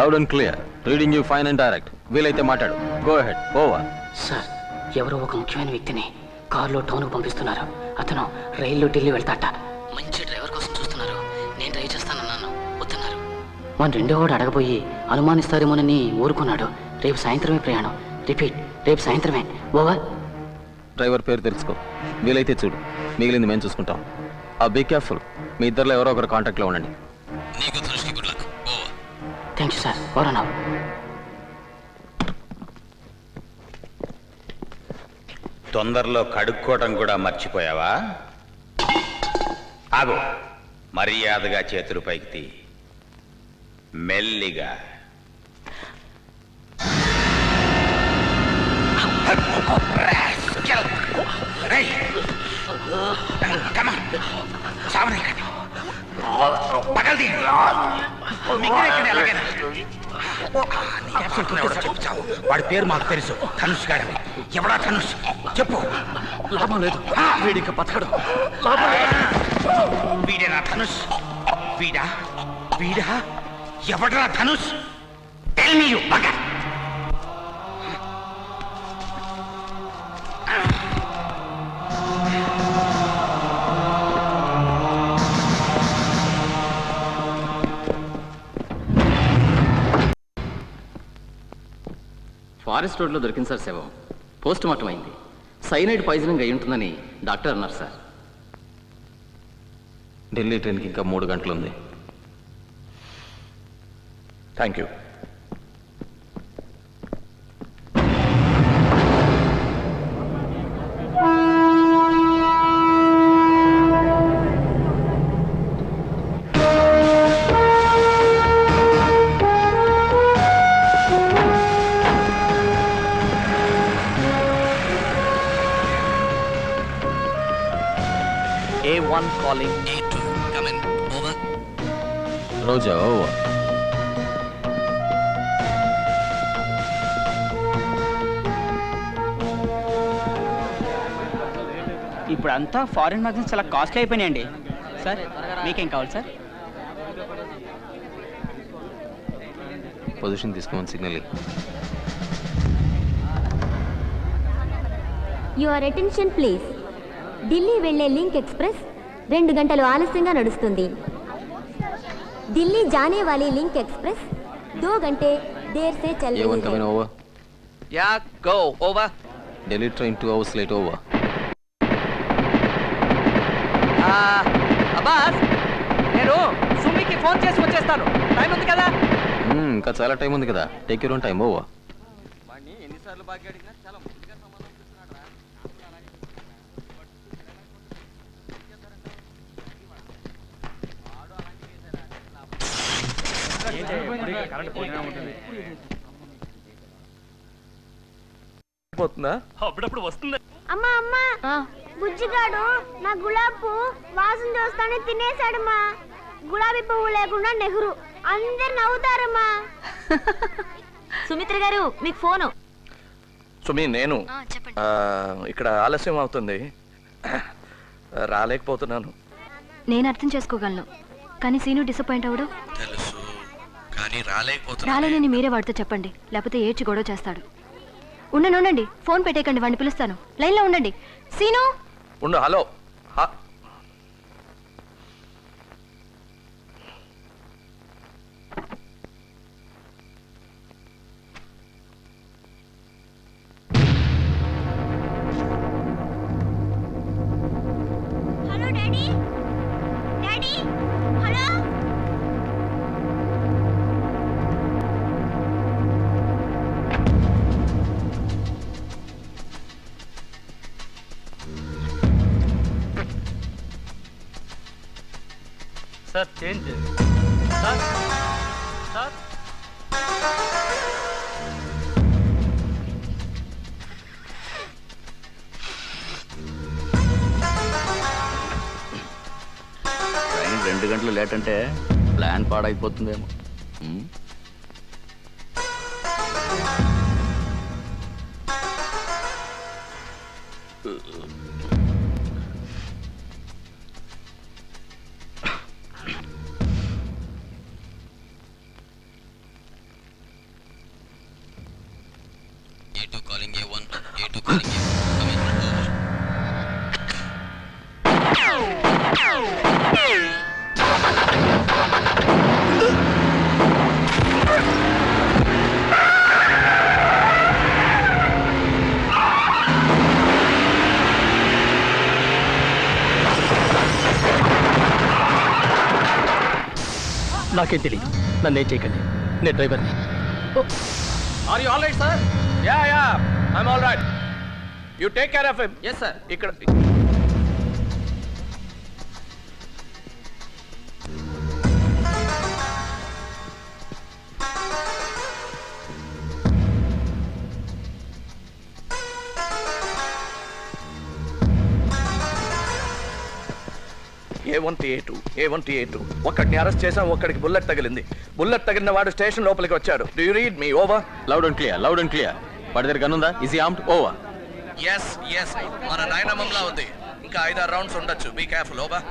Loud and clear reading you fine and direct వీలైతే మాట్లాడు. Go head over sir ఎవరో ఒక ముఖ్యమైన వ్యక్తిని కారులో టౌన్కు పంపిస్తున్నారు. అతను రైల్లో ఢిల్లీ వెళ్తాట. మంచి డ్రైవర్ కోసం చూస్తున్నారు. నేను డ్రైవ్ చేస్తానన్నాను. వద్దన్నారు. మన రెండో వాడు అడగబోయి అనుమానిస్తారేమోనని ఊరుకున్నాడు. రేపు సాయంత్రమే ప్రయాణం. రిపీట్. రేపు సాయంత్రమే. ఓవర్ డ్రైవర్ పేరు తెలుసుకో. వీలైతే చూడు. మిగిలింది మేము చూసుకుంటాం. ఆ బీ కేర్ఫుల్ మీ ఇద్దరిలో ఎవరో ఒకరు కాంటాక్ట్లో ఉండండి. థ్యాంక్ యూ సార్ ఓవర్ తొందరలో కడుక్కోవటం కూడా మర్చిపోయావా? ఆగు. మర్యాదగా చేతులు పైకి తీ. మెల్లిగా. వాడి పేరు మాకు తెలుసు. ధనుష్ గారని ఎవడా ధనుష్? చెప్పు. లాభం లేదు. వీడిక బతకడు. వీడేనా ధనుష్? వీడా? వీడా? ఎవడరా Dhanush? Tell me you forest రోడ్లో దొరికింది సార్ శవం. పోస్ట్ మార్టం అయింది సైనైడ్ పాయిజనింగ్ అయి ఉంటుందని డాక్టర్ అన్నారు సార్. ఢిల్లీ ట్రైన్కి ఇంకా మూడు గంటలు ఉంది thank you. A1 calling. A2, come in. Over. Roger over ఇప్పుడు అంతా ఫారిన్ మ్యాగజైన్స్ చాలా కాస్ట్లీ అయిపోయినాయండి సార్ మీకేం కావాలి సార్ పొజిషన్ తీసుకోమని signal your attention please Delhi వెళ్లే లింక్ ఎక్స్ప్రెస్ రెండు గంటలు ఆలస్యంగా నడుస్తుంది. ఢిల్లీ జానే వాలీ లింక్ ఎక్స్ప్రెస్. దో గంటే దేర్ సే చల్ A one come in over Yeah, go. Over. Delhi train two hours late over Uh, Abbas నేను సుమికి ఫోన్ చేసి వచ్చేస్తాను. టైం ఉంది కదా? ఇంకా చాలా టైం ఉంది కదా. Take your own time over ఎన్నిసార్లు బాగా అడిగినా చాలా పోతుందా? అప్పుడప్పుడు వస్తుంది. అమ్మా అమ్మా. బుజ్జిగాడు నా గులాబ్ వాసన చూస్తానే తినేశాడమ్మా. గులాబీ పువ్వు లేకుండా నెహ్రూ. అందరు నవ్వుతారమ్మా. సుమిత్ర గారు మీకు ఫోను. సుమి నేను. ఆ, చెప్పండి. ఆ, ఇక్కడ ఆలస్యం అవుతుంది. రాలేకపోతున్నాను. నేను అర్థం చేసుకోగలను. కానీ సీను డిసప్పాయింట్ అవడు తెలుసు. కానీ రాలేకపోతున్నా రాలేనని మీరే వాడితో చెప్పండి. లేకపోతే ఏడ్చి గొడవ చేస్తాడు. ఉండండి ఉండండి. ఫోన్ పెట్టేయకండి వాడిని పిలుస్తాను. లైన్లో ఉండండి. సీను? ఉండు hello. Sir change sir sir రెండు గంటలు లేట్ అంటే ప్లాన్ పాడైపోతుందేమో. Hmm? ఉమ్. నాకేం తెలియదు నన్నేం చేయకండి నేను డ్రైవర్ని are you all right sir yeah yeah I'm all right you take care of him yes sir ఇక్కడ. A one T A two A one T A two ఒక్కడిని అరెస్ట్ చేసాం ఒక్కడికి బుల్లెట్ తగిలింది. బుల్లెట్ తగిలిన వాడు స్టేషన్ లోపలికి వచ్చాడు. Do you read me over loud and clear loud and clear వాడి దగ్గర గన్ ఉందా? Is he armed over yes yes మన నాయనమ్మంలా ఉంది. ఇంకా ఐదారు రౌండ్స్ ఉండొచ్చు. Be careful ఓబా.